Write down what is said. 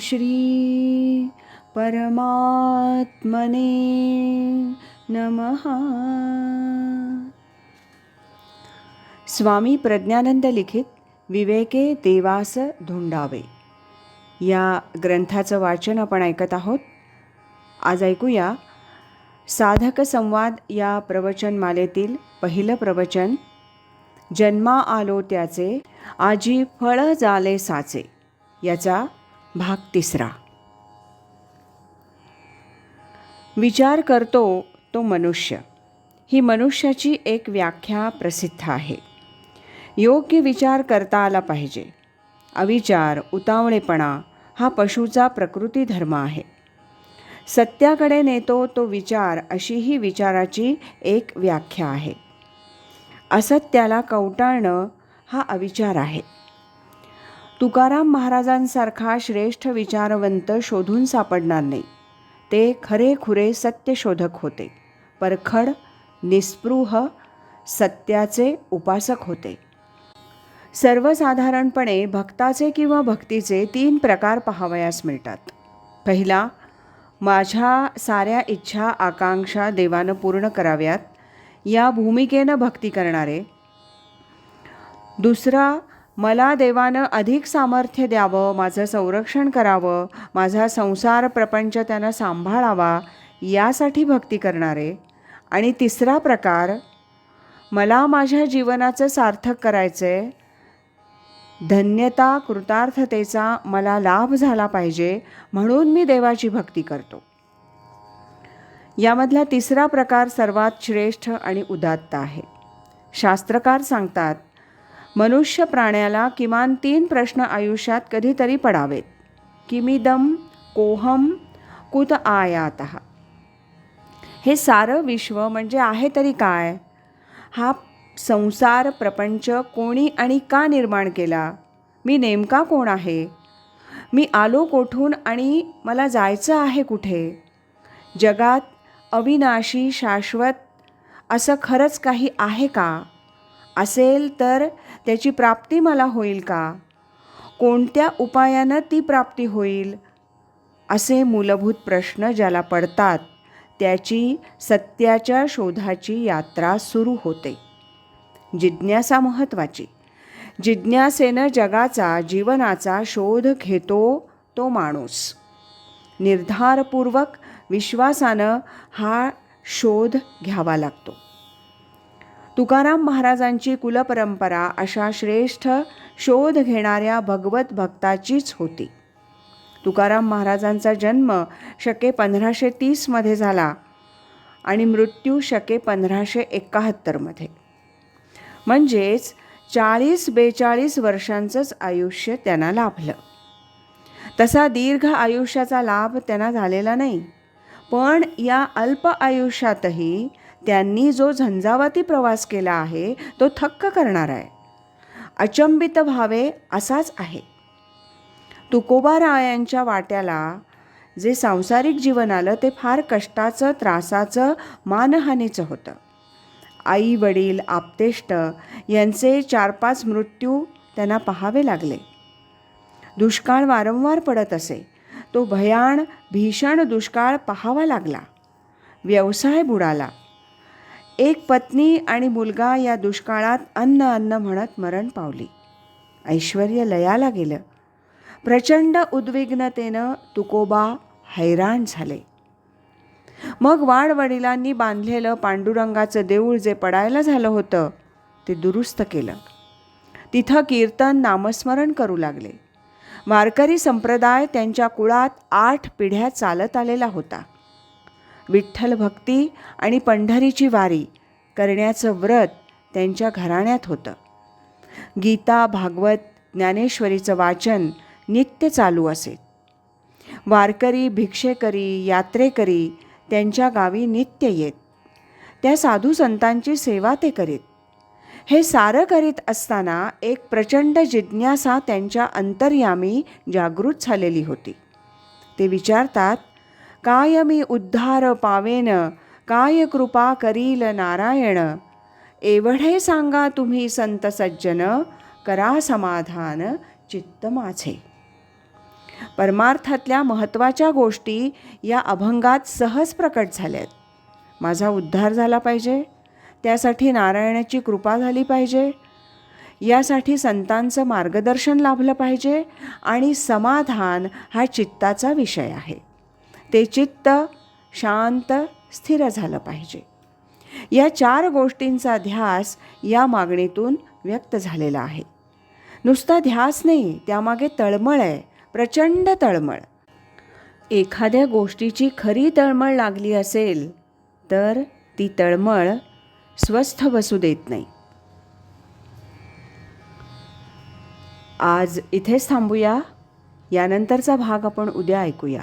श्री परमात्मने नमः। स्वामी प्रज्ञानंद लिखित विवेके देवास धुंडावे या ग्रंथाचं वाचन आपण ऐकत आहोत. आज ऐकूया साधक संवाद या प्रवचनमालेतील पहिलं प्रवचन जन्मा आलो त्याचे आजी फळ जाले साचे याचा भाग तिसरा. विचार करतो तो मनुष्य. ही मनुष्याची एक व्याख्या प्रसिद्ध आहे. योग्य विचार करता आला पाहिजे. अविचार उतावळेपणा हा पशूचा प्रकृती धर्म आहे. सत्याकडे नेतो तो विचार अशी ही विचाराची एक व्याख्या आहे. असत्याला कवटाळणं हा अविचार आहे. तुकाराम महाराजांसारखा श्रेष्ठ विचारवंत शोधून सापडणार नाही. ते खरेखुरे सत्यशोधक होते. परखड निस्पृह सत्याचे उपासक होते. सर्वसाधारणपणे भक्ताचे किंवा भक्तीचे तीन प्रकार पाहावयास मिळतात. पहिला माझ्या साऱ्या इच्छा आकांक्षा देवानं पूर्ण कराव्यात. या भूमिकेनं भक्ती करणारे. दुसरा मला देवानं अधिक सामर्थ्य द्यावं माझं संरक्षण करावं माझा संसार प्रपंच त्यानं सांभाळावा यासाठी भक्ती करणारे. आणि तिसरा प्रकार मला माझ्या जीवनाचं सार्थक करायचं आहे धन्यता कृतार्थतेचा मला लाभ झाला पाहिजे म्हणून मी देवाची भक्ती करतो. यामधला तिसरा प्रकार सर्वात श्रेष्ठ आणि उदात्त आहे. शास्त्रकार सांगतात मनुष्य प्राण्याला किमान तीन प्रश्न आयुष्यात कधीतरी पडावेत. किमिदम कोहम कुत आयात. हे सारं विश्व म्हणजे आहे तरी काय? हा संसार प्रपंच कोणी आणि का निर्माण केला? मी नेमका कोण आहे? मी आलो कोठून आणि मला जायचं आहे कुठे? जगात अविनाशी शाश्वत असं खरंच काही आहे का? असेल तर त्याची प्राप्ती मला होईल का? कोणत्या उपायानं ती प्राप्ती होईल? असे मूलभूत प्रश्न ज्याला पडतात त्याची सत्याच्या शोधाची यात्रा सुरू होते. जिज्ञासा महत्त्वाची. जिज्ञासेनं जगाचा जीवनाचा शोध घेतो तो माणूस. निर्धारपूर्वक विश्वासानं हा शोध घ्यावा लागतो. तुकाराम महाराजांची कुलपरंपरा अशा श्रेष्ठ शोध घेणाऱ्या भगवत भक्ताचीच होती. तुकाराम महाराजांचा जन्म शके पंधराशे तीसमध्ये झाला आणि मृत्यू शके पंधराशे एकाहत्तरमध्ये म्हणजेच चाळीस बेचाळीस वर्षांचंच आयुष्य त्यांना लाभलं. तसा दीर्घ आयुष्याचा लाभ त्यांना झालेला नाही. पण या अल्प आयुष्यातही त्यांनी जो झंझावाती प्रवास केला आहे तो थक्क करणार आहे. अचंबित व्हावे असाच आहे. तुकोबारायांच्या वाट्याला जे सांसारिक जीवन आलं ते फार कष्टाचं त्रासाचं मानहानीचं होतं. आई वडील आप्तेष्ट यांचे चार पाच मृत्यू त्यांना पाहावे लागले. दुष्काळ वारंवार पडत असे. तो भयाण भीषण दुष्काळ पाहावा लागला. व्यवसाय बुडाला. एक पत्नी आणि मुलगा या दुष्काळात अन्न अन्न म्हणत मरण पावली. ऐश्वर लयाला गेलं. प्रचंड उद्विग्नतेनं तुकोबा हैराण झाले. मग वाडवडिलांनी बांधलेलं पांडुरंगाचं देऊळ जे पडायला झालं होतं ते दुरुस्त केलं. तिथं कीर्तन नामस्मरण करू लागले. वारकरी संप्रदाय त्यांच्या कुळात आठ पिढ्या चालत आलेला होता. विठ्ठल भक्ती आणि पंढरीची वारी करण्याचं व्रत त्यांच्या घराण्यात होतं. गीता भागवत ज्ञानेश्वरीचं वाचन नित्य चालू असे. वारकरी भिक्षेकरी यात्रेकरी त्यांच्या गावी नित्य येत. त्या साधू संतांची सेवा ते करीत. हे सारं करीत असताना एक प्रचंड जिज्ञासा त्यांच्या अंतर्यामी जागृत झालेली होती. ते विचारतात काय मी उद्धार पावेन काय कृपा करील नारायण? एवढे सांगा तुम्ही संत सज्जन करा समाधान चित्त माझे. परमार्थातल्या महत्त्वाच्या गोष्टी या अभंगात सहज प्रकट झाल्या आहेत माझा उद्धार झाला पाहिजे त्यासाठी नारायणाची कृपा झाली पाहिजे यासाठी संतांचं मार्गदर्शन लाभलं पाहिजे आणि समाधान हा चित्ताचा विषय आहे. ते चित्त शांत स्थिर झालं पाहिजे. या चार गोष्टींचा ध्यास या मागणीतून व्यक्त झालेला आहे. नुसता ध्यास नाही त्यामागे तळमळ आहे प्रचंड तळमळ. एखाद्या गोष्टीची खरी तळमळ लागली असेल तर ती तळमळ स्वस्थ बसू देत नाही. आज इथेच थांबूया. यानंतरचा भाग आपण उद्या ऐकूया.